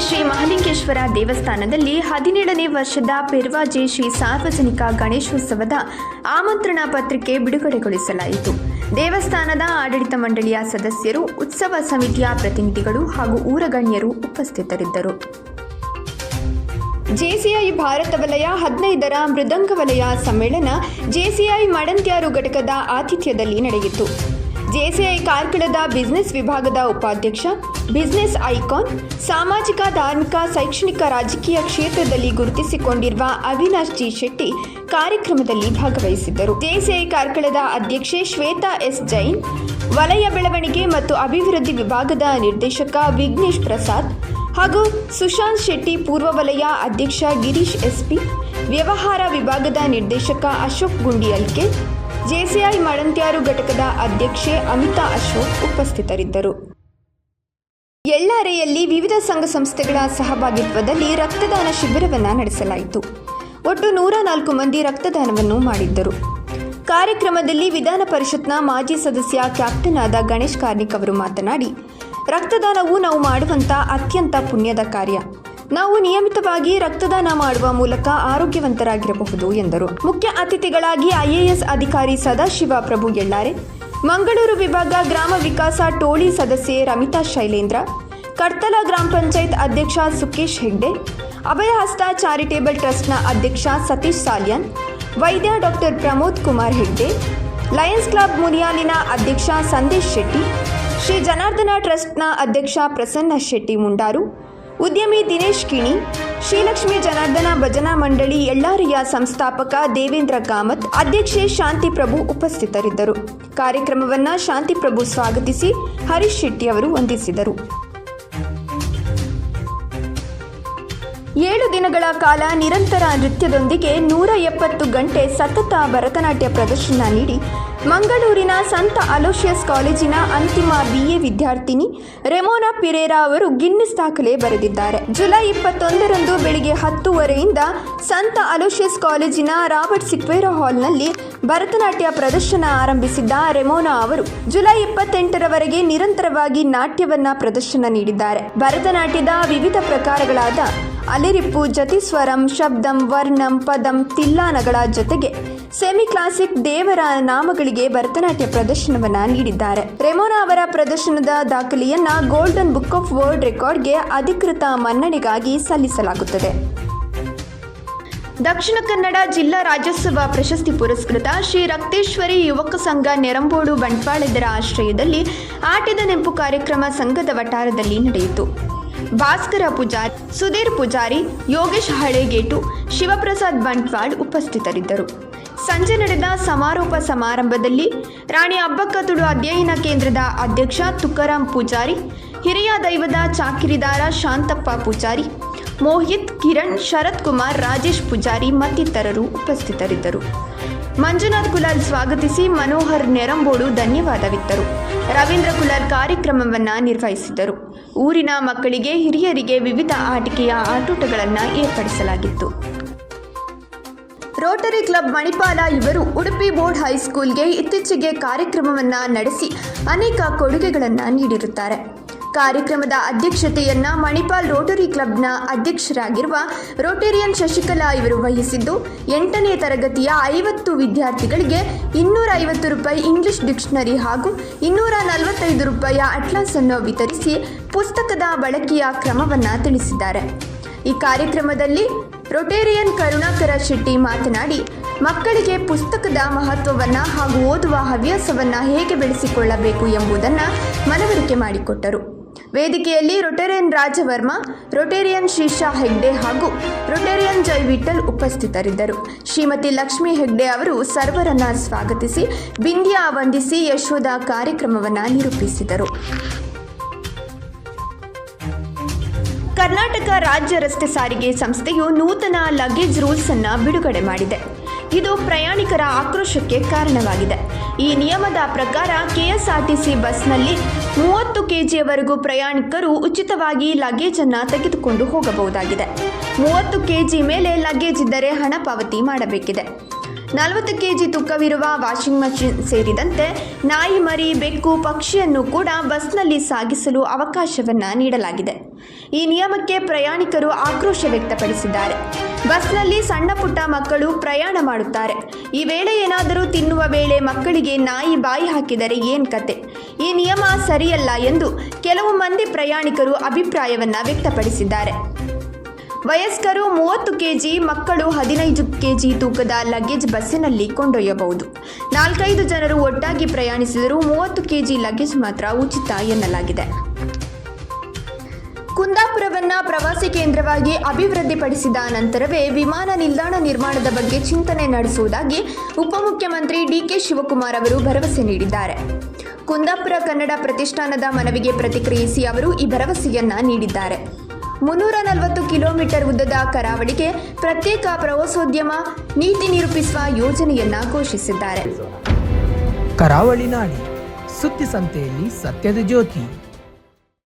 ಶ್ರೀ ಮಹಾಲಿಂಗೇಶ್ವರ ದೇವಸ್ಥಾನದಲ್ಲಿ ಹದಿನೇಳನೇ ವರ್ಷದ ಪೆರ್ವಾಜೆ ಶ್ರೀ ಸಾರ್ವಜನಿಕ ಗಣೇಶೋತ್ಸವದ ಆಮಂತ್ರಣ ಪತ್ರಿಕೆ ಬಿಡುಗಡೆಗೊಳಿಸಲಾಯಿತು. ದೇವಸ್ಥಾನದ ಆಡಳಿತ ಮಂಡಳಿಯ ಸದಸ್ಯರು, ಉತ್ಸವ ಸಮಿತಿಯ ಪ್ರತಿನಿಧಿಗಳು ಹಾಗೂ ಊರ ಗಣ್ಯರು ಉಪಸ್ಥಿತರಿದ್ದರು ಜೆಸಿಐ ಭಾರತ ವಲಯ ಹದಿನೈದರ ಮೃದಂಗ ವಲಯ ಸಮ್ಮೇಳನ ಜೆಸಿಐ ಮಡಂತ್ಯಾರು ಘಟಕದ ಆತಿಥ್ಯದಲ್ಲಿ ನಡೆಯಿತು. ಜೆಸಿಐ ಕಾರ್ಕಳದ ಬಿಸಿನೆಸ್ ವಿಭಾಗದ ಉಪಾಧ್ಯಕ್ಷ, ಬಿಸಿನೆಸ್ ಐಕಾನ್, ಸಾಮಾಜಿಕ, ಧಾರ್ಮಿಕ, ಶೈಕ್ಷಣಿಕ, ರಾಜಕೀಯ ಕ್ಷೇತ್ರದಲ್ಲಿ ಗುರುತಿಸಿಕೊಂಡಿರುವ ಅವಿನಾಶ್ ಜಿ ಶೆಟ್ಟಿ ಕಾರ್ಯಕ್ರಮದಲ್ಲಿ ಭಾಗವಹಿಸಿದ್ದರು. ಜೆಸಿಐ ಕಾರ್ಕಳದ ಅಧ್ಯಕ್ಷೆ ಶ್ವೇತಾ ಎಸ್ ಜೈನ್, ವಲಯ ಬೆಳವಣಿಗೆ ಮತ್ತು ಅಭಿವೃದ್ಧಿ ವಿಭಾಗದ ನಿರ್ದೇಶಕ ವಿಘ್ನೇಶ್ ಪ್ರಸಾದ್ ಹಾಗೂ ಸುಶಾಂತ್ ಶೆಟ್ಟಿ ಪೂರ್ವ ವಲಯ ಅಧ್ಯಕ್ಷ ಗಿರೀಶ್ ಎಸ್ಪಿ, ವ್ಯವಹಾರ ವಿಭಾಗದ ನಿರ್ದೇಶಕ ಅಶೋಕ್ ಗುಂಡಿಯಲ್ಕೆ ಜೆಸಿಐ ಮಡಂತ್ಯಾರು ಘಟಕದ ಅಧ್ಯಕ್ಷೆ ಅಮಿತಾ ಅಶೋಕ್ ಉಪಸ್ಥಿತರಿದ್ದರು. ಎಳ್ಳಾರೆಯಲ್ಲಿ ವಿವಿಧ ಸಂಘ ಸಂಸ್ಥೆಗಳ ಸಹಭಾಗಿತ್ವದಲ್ಲಿ ರಕ್ತದಾನ ಶಿಬಿರವನ್ನು ನಡೆಸಲಾಯಿತು. ಒಟ್ಟು ನೂರ ನಾಲ್ಕು ಮಂದಿ ರಕ್ತದಾನವನ್ನು ಮಾಡಿದ್ದರು. ಕಾರ್ಯಕ್ರಮದಲ್ಲಿ ವಿಧಾನ ಪರಿಷತ್ನ ಮಾಜಿ ಸದಸ್ಯ ಕ್ಯಾಪ್ಟನ್ ಆದ ಗಣೇಶ್ ಕಾರ್ನಿಕ್ ಅವರು ಮಾತನಾಡಿ, ರಕ್ತದಾನವು ನಾವು ಮಾಡುವಂಥ ಅತ್ಯಂತ ಪುಣ್ಯದ ಕಾರ್ಯ. ನಾವು ನಿಯಮಿತವಾಗಿ ರಕ್ತದಾನ ಮಾಡುವ ಮೂಲಕ ಆರೋಗ್ಯವಂತರಾಗಿರಬಹುದು ಎಂದರು. ಮುಖ್ಯ ಅತಿಥಿಗಳಾಗಿ ಐಎಎಸ್ ಅಧಿಕಾರಿ ಸದಾಶಿವ ಪ್ರಭು ಎಳ್ಳಾರೆ ಮಂಗಳೂರು ವಿಭಾಗ ಗ್ರಾಮ ವಿಕಾಸ ಟೋಳಿ ಸದಸ್ಯೆ ರಮಿತಾ ಶೈಲೇಂದ್ರ. ಕಡ್ತಲ ಗ್ರಾಮ ಪಂಚಾಯತ್ ಅಧ್ಯಕ್ಷ ಸುಕೇಶ್ ಹೆಗ್ಡೆ. ಅಭಯಹಸ್ತ ಚಾರಿಟೇಬಲ್ ಟ್ರಸ್ಟ್ನ ಅಧ್ಯಕ್ಷ ಸತೀಶ್ ಸಾಲ್ಯನ್. ವೈದ್ಯ doctor Pramod Kumar Hegde. Lions Club ಮುನಿಯಾಲಿನ ಅಧ್ಯಕ್ಷ ಸಂದೇಶ್ ಶೆಟ್ಟಿ. ಶ್ರೀ ಜನಾರ್ದನ ಟ್ರಸ್ಟ್ನ ಅಧ್ಯಕ್ಷ ಪ್ರಸನ್ನ ಶೆಟ್ಟಿ ಮುಂಡಾರು. ಉದ್ಯಮಿ ದಿನೇಶ್ ಕಿಣಿ, ಶ್ರೀಲಕ್ಷ್ಮಿ ಜನಾರ್ದನ ಭಜನಾ ಮಂಡಳಿ ಎಳ್ಳಾರಿಯ ಸಂಸ್ಥಾಪಕ ದೇವೇಂದ್ರ ಕಾಮತ್, ಅಧ್ಯಕ್ಷೆ ಶಾಂತಿ ಪ್ರಭು ಉಪಸ್ಥಿತರಿದ್ದರು. ಕಾರ್ಯಕ್ರಮವನ್ನು ಶಾಂತಿ ಪ್ರಭು ಸ್ವಾಗತಿಸಿ ಹರೀಶ್ ಶೆಟ್ಟಿ ಅವರು ವಂದಿಸಿದರು. ಏಳು ದಿನಗಳ ಕಾಲ ನಿರಂತರ ನೃತ್ಯದೊಂದಿಗೆ ನೂರ ಎಪ್ಪತ್ತು ಗಂಟೆ ಸತತ ಭರತನಾಟ್ಯ ಪ್ರದರ್ಶನ ನೀಡಿ ಮಂಗಳೂರಿನ ಸಂತ ಅಲೋಷಿಯಸ್ ಕಾಲೇಜಿನ ಅಂತಿಮ ಬಿಎ ವಿದ್ಯಾರ್ಥಿನಿ ರೆಮೋನಾ ಪಿರೇರಾ ಅವರು ಗಿನ್ನಿಸ್ ದಾಖಲೆ ಬರೆದಿದ್ದಾರೆ. ಜುಲೈ ಇಪ್ಪತ್ತೊಂದರಂದು ಬೆಳಿಗ್ಗೆ ಹತ್ತುವರೆಯಿಂದ ಸಂತ ಅಲೋಷಿಯಸ್ ಕಾಲೇಜಿನ ರಾಬರ್ಟ್ ಸಿಕ್ವೇರಾ ಹಾಲ್ನಲ್ಲಿ ಭರತನಾಟ್ಯ ಪ್ರದರ್ಶನ ಆರಂಭಿಸಿದ್ದ ರೆಮೋನಾ ಅವರು ಜುಲೈ ಇಪ್ಪತ್ತೆಂಟರವರೆಗೆ ನಿರಂತರವಾಗಿ ನಾಟ್ಯವನ್ನ ಪ್ರದರ್ಶನ ನೀಡಿದ್ದಾರೆ. ಭರತನಾಟ್ಯದ ವಿವಿಧ ಪ್ರಕಾರಗಳಾದ ಅಲಿರಿಪ್ಪು ಜತಿಸ್ವರಂ ಶಬ್ದಂ, ವರ್ಣಂ, ಪದಂ, ತಿಲ್ಲಾನಗಳ ಜೊತೆಗೆ ಸೆಮಿ ಕ್ಲಾಸಿಕ್ ದೇವರ ನಾಮಗಳಿಗೆ ಭರತನಾಟ್ಯ ಪ್ರದರ್ಶನವನ್ನ ನೀಡಿದ್ದಾರೆ. ರೆಮೋನಾ ಅವರ ಪ್ರದರ್ಶನದ ದಾಖಲೆಯನ್ನ ಗೋಲ್ಡನ್ ಬುಕ್ ಆಫ್ ವರ್ಲ್ಡ್ ರೆಕಾರ್ಡ್ಗೆ ಅಧಿಕೃತ ಮನ್ನಣೆಗಾಗಿ ಸಲ್ಲಿಸಲಾಗುತ್ತದೆ. ದಕ್ಷಿಣ ಕನ್ನಡ ಜಿಲ್ಲಾ ರಾಜ್ಯೋತ್ಸವ ಪ್ರಶಸ್ತಿ ಪುರಸ್ಕೃತ ಶ್ರೀ ರಕ್ತೇಶ್ವರಿ ಯುವಕ ಸಂಘ ನೆರಂಬೋಡು ಬಂಟ್ವಾಳದರ ಆಶ್ರಯದಲ್ಲಿ ಆಟದ ನೆಂಪು ಕಾರ್ಯಕ್ರಮ ಸಂಘದ ವಟಾರದಲ್ಲಿ ನಡೆಯಿತು. ಭಾಸ್ಕರ ಪೂಜಾರಿ, ಸುಧೀರ್ ಪೂಜಾರಿ, ಯೋಗೇಶ್ ಹಳೇಗೇಟು, ಶಿವಪ್ರಸಾದ್ ಬಂಟ್ವಾಳ್ ಉಪಸ್ಥಿತರಿದ್ದರು. ಸಂಜೆ ನಡೆದ ಸಮಾರೋಪ ಸಮಾರಂಭದಲ್ಲಿ ರಾಣಿ ಅಬ್ಬಕ್ಕತುಡು ಅಧ್ಯಯನ ಕೇಂದ್ರದ ಅಧ್ಯಕ್ಷ ತುಕಾರಾಂ ಪೂಜಾರಿ, ಹಿರಿಯ ದೈವದ ಚಾಕಿರಿದಾರ ಶಾಂತಪ್ಪ ಪೂಜಾರಿ, ಮೋಹಿತ್ ಕಿರಣ್ ಶರತ್ ಕುಮಾರ್ ರಾಜೇಶ್ ಪೂಜಾರಿ ಮತ್ತಿತರರು ಉಪಸ್ಥಿತರಿದ್ದರು. ಮಂಜುನಾಥ್ ಕುಲಾಲ್ ಸ್ವಾಗತಿಸಿ ಮನೋಹರ್ ನೆರಂಬೋಡು ಧನ್ಯವಾದವಿತ್ತರು. ರವೀಂದ್ರ ಕುಲಾಲ್ ಕಾರ್ಯಕ್ರಮವನ್ನು ನಿರ್ವಹಿಸಿದರು ಊರಿನ ಮಕ್ಕಳಿಗೆ, ಹಿರಿಯರಿಗೆ ವಿವಿಧ ಆಟಿಕೆಯ ಆಟೋಟಗಳನ್ನು ಏರ್ಪಡಿಸಲಾಗಿತ್ತು. ರೋಟರಿ ಕ್ಲಬ್ ಮಣಿಪಾಲ ಇವರು ಉಡುಪಿ ಬೋರ್ಡ್ ಹೈಸ್ಕೂಲ್ಗೆ ಇತ್ತೀಚೆಗೆ ಕಾರ್ಯಕ್ರಮವನ್ನು ನಡೆಸಿ ಅನೇಕ ಕೊಡುಗೆಗಳನ್ನು ನೀಡಿರುತ್ತಾರೆ. ಕಾರ್ಯಕ್ರಮದ ಅಧ್ಯಕ್ಷತೆಯನ್ನ ಮಣಿಪಾಲ್ ರೋಟರಿ ಕ್ಲಬ್ನ ಅಧ್ಯಕ್ಷರಾಗಿರುವ ರೋಟೇರಿಯನ್ ಶಶಿಕಲಾ ಇವರು ವಹಿಸಿದ್ದು, ಎಂಟನೇ ತರಗತಿಯ ಐವತ್ತು ವಿದ್ಯಾರ್ಥಿಗಳಿಗೆ ಇನ್ನೂರ ಐವತ್ತು ರೂಪಾಯಿ ಇಂಗ್ಲಿಷ್ ಡಿಕ್ಷನರಿ ಹಾಗೂ ಇನ್ನೂರ ನಲವತ್ತೈದು ರೂಪಾಯಿಯ ಅಟ್ಲಾಸ್ ಅನ್ನು ವಿತರಿಸಿ ಪುಸ್ತಕದ ಬಳಕೆಯ ಕ್ರಮವನ್ನು ತಿಳಿಸಿದ್ದಾರೆ. ಈ ಕಾರ್ಯಕ್ರಮದಲ್ಲಿ ರೊಟೇರಿಯನ್ ಕರುಣಾಕರ ಶೆಟ್ಟಿ ಮಾತನಾಡಿ, ಮಕ್ಕಳಿಗೆ ಪುಸ್ತಕದ ಮಹತ್ವವನ್ನು ಹಾಗೂ ಓದುವ ಹವ್ಯಾಸವನ್ನು ಹೇಗೆ ಬೆಳೆಸಿಕೊಳ್ಳಬೇಕು ಎಂಬುದನ್ನು ಮನವರಿಕೆ ಮಾಡಿಕೊಟ್ಟರು. ವೇದಿಕೆಯಲ್ಲಿ ರೊಟೇರಿಯನ್ ರಾಜವರ್ಮ, ರೊಟೇರಿಯನ್ ಶ್ರೀಶಾ ಹೆಗ್ಡೆ ಹಾಗೂ ರೊಟೇರಿಯನ್ ಜೈ ವಿಠಲ್ ಉಪಸ್ಥಿತರಿದ್ದರು. ಶ್ರೀಮತಿ ಲಕ್ಷ್ಮಿ ಹೆಗ್ಡೆ ಅವರು ಸರ್ವರನ್ನ ಸ್ವಾಗತಿಸಿ, ಬಿಂದ್ಯ ವಂದಿಸಿ ಯಶೋಧ ಕಾರ್ಯಕ್ರಮವನ್ನು ನಿರೂಪಿಸಿದರು. ಕರ್ನಾಟಕ ರಾಜ್ಯ ರಸ್ತೆ ಸಾರಿಗೆ ಸಂಸ್ಥೆಯು ನೂತನ ಲಗೇಜ್ ರೂಲ್ಸ್ ಅನ್ನು ಬಿಡುಗಡೆ ಮಾಡಿದೆ. ಇದು ಪ್ರಯಾಣಿಕರ ಆಕ್ರೋಶಕ್ಕೆ ಕಾರಣವಾಗಿದೆ. ಈ ನಿಯಮದ ಪ್ರಕಾರ ಕೆಎಸ್ಆರ್ಟಿಸಿ ಬಸ್ನಲ್ಲಿ ಮೂವತ್ತು ಕೆಜಿಯವರೆಗೂ ಪ್ರಯಾಣಿಕರು ಉಚಿತವಾಗಿ ಲಗೇಜ್ ಅನ್ನು ತೆಗೆದುಕೊಂಡು ಹೋಗಬಹುದಾಗಿದೆ. ಮೂವತ್ತು ಕೆಜಿ ಮೇಲೆ ಲಗೇಜ್ ಇದ್ದರೆ ಹಣ ಪಾವತಿ ಮಾಡಬೇಕಿದೆ. ನಲವತ್ತು ಕೆಜಿ ತೂಕವಿರುವ ವಾಷಿಂಗ್ ಮಷಿನ್ ಸೇರಿದಂತೆ ನಾಯಿ ಮರಿ, ಬೆಕ್ಕು, ಪಕ್ಷಿಯನ್ನು ಕೂಡ ಬಸ್ನಲ್ಲಿ ಸಾಗಿಸಲು ಅವಕಾಶವನ್ನ ನೀಡಲಾಗಿದೆ. ಈ ನಿಯಮಕ್ಕೆ ಪ್ರಯಾಣಿಕರು ಆಕ್ರೋಶ ವ್ಯಕ್ತಪಡಿಸಿದ್ದಾರೆ. ಬಸ್ನಲ್ಲಿ ಸಣ್ಣ ಪುಟ್ಟ ಮಕ್ಕಳು ಪ್ರಯಾಣ ಮಾಡುತ್ತಾರೆ. ಈ ವೇಳೆ ಏನಾದರೂ ತಿನ್ನುವ ವೇಳೆ ಮಕ್ಕಳಿಗೆ ನಾಯಿ ಬಾಯಿ ಹಾಕಿದರೆ ಏನ್ ಕತೆ? ಈ ನಿಯಮ ಸರಿಯಲ್ಲ ಎಂದು ಕೆಲವು ಮಂದಿ ಪ್ರಯಾಣಿಕರು ಅಭಿಪ್ರಾಯವನ್ನ ವ್ಯಕ್ತಪಡಿಸಿದ್ದಾರೆ. ವಯಸ್ಕರು ಮೂವತ್ತು ಕೆಜಿ, ಮಕ್ಕಳು ಹದಿನೈದು ಕೆಜಿ ತೂಕದ ಲಗೇಜ್ ಬಸ್ಸಿನಲ್ಲಿ ಕೊಂಡೊಯ್ಯಬಹುದು. ನಾಲ್ಕೈದು ಜನರು ಒಟ್ಟಾಗಿ ಪ್ರಯಾಣಿಸಿದರೂ ಮೂವತ್ತು ಕೆಜಿ ಲಗೇಜ್ ಮಾತ್ರ ಉಚಿತ ಎನ್ನಲಾಗಿದೆ. ಕುಂದಾಪುರವನ್ನ ಪ್ರವಾಸಿ ಕೇಂದ್ರವಾಗಿ ಅಭಿವೃದ್ಧಿಪಡಿಸಿದ ನಂತರವೇ ವಿಮಾನ ನಿಲ್ದಾಣ ನಿರ್ಮಾಣದ ಬಗ್ಗೆ ಚಿಂತನೆ ನಡೆಸುವುದಾಗಿ ಉಪಮುಖ್ಯಮಂತ್ರಿ ಡಿಕೆ ಶಿವಕುಮಾರ್ ಅವರು ಭರವಸೆ ನೀಡಿದ್ದಾರೆ. ಕುಂದಾಪುರ ಕನ್ನಡ ಪ್ರತಿಷ್ಠಾನದ ಮನವಿಗೆ ಪ್ರತಿಕ್ರಿಯಿಸಿ ಅವರು ಈ ಭರವಸೆಯನ್ನ ನೀಡಿದ್ದಾರೆ. ಮುನ್ನೂರ ನಲವತ್ತು ಕಿಲೋಮೀಟರ್ ಉದ್ದದ ಕರಾವಳಿಗೆ ಪ್ರತ್ಯೇಕ ಪ್ರವಾಸೋದ್ಯಮ ನೀತಿ ನಿರೂಪಿಸುವ ಯೋಜನೆಯನ್ನ ಘೋಷಿಸಿದ್ದಾರೆ. ಕರಾವಳಿ ನಾಡಿ, ಸುದ್ದಿ ಸಂತೆಯಲ್ಲಿ ಸತ್ಯದ ಜ್ಯೋತಿ.